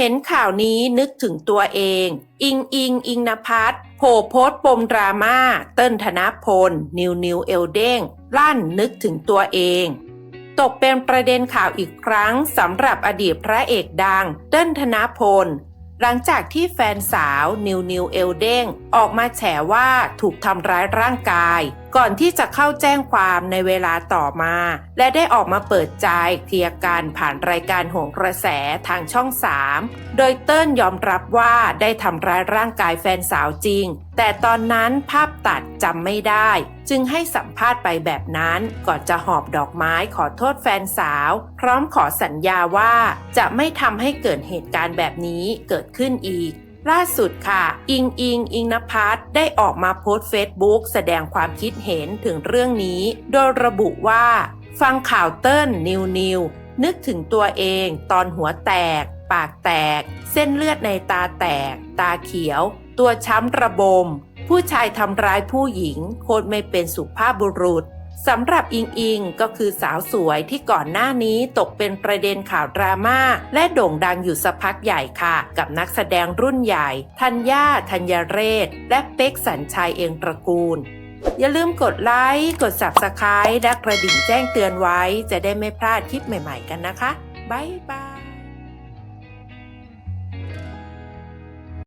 เห็นข่าวนี้นึกถึงตัวเอง อิงอิงอิงนภัสโผโพสปมดราม่า เติ้ลธนพล นิวนิวเอลเด้งลั่นนึกถึงตัวเอง ตกเป็นประเด็นข่าวอีกครั้งสำหรับอดีตพระเอกดัง เติ้ลธนพล หลังจากที่แฟนสาวนิวนิวเอลเด้งออกมาแฉว่าถูกทำร้ายร่างกายก่อนที่จะเข้าแจ้งความในเวลาต่อมา และได้ออกมาเปิดใจเคลียร์กันผ่านรายการโหงกระแสทางช่อง 3 โดยเติ้ลยอมรับว่าได้ทำร้ายร่างกายแฟนสาวจริง แต่ตอนนั้นภาพตัดจำไม่ได้ จึงให้สัมภาษณ์ไปแบบนั้นก่อนจะหอบดอกไม้ขอโทษแฟนสาว พร้อมขอสัญญาว่าจะไม่ทำให้เกิดเหตุการณ์แบบนี้เกิดขึ้นอีก ล่าสุดค่ะ อิงอิงอิงนภัสได้ออกมาโพสต์เฟซบุ๊กแสดงความคิดเห็นถึงเรื่องนี้ โดยระบุว่า ฟังข่าวเติ้ลนิวนิวนึกถึงตัวเองตอนหัวแตก ปากแตก เส้นเลือดในตาแตก ตาเขียว ตัวช้ำระบม ผู้ชายทำร้ายผู้หญิง โคตรไม่เป็นสุภาพบุรุษ สำหรับอิงอิงก็คือสาวสวยที่ก่อนหน้านี้ตกเป็นประเด็นข่าวดราม่าและโด่งดังอยู่สักพักใหญ่ค่ะ กับนักแสดงรุ่นใหญ่ ธัญญาธัญเรศ และเป๊กสัญชัยเองตระกูล อย่าลืมกดไลค์ กด Subscribe และกระดิ่งแจ้งเตือนไว้ จะได้ไม่พลาดคลิปใหม่ๆกันนะคะ บ๊ายบาย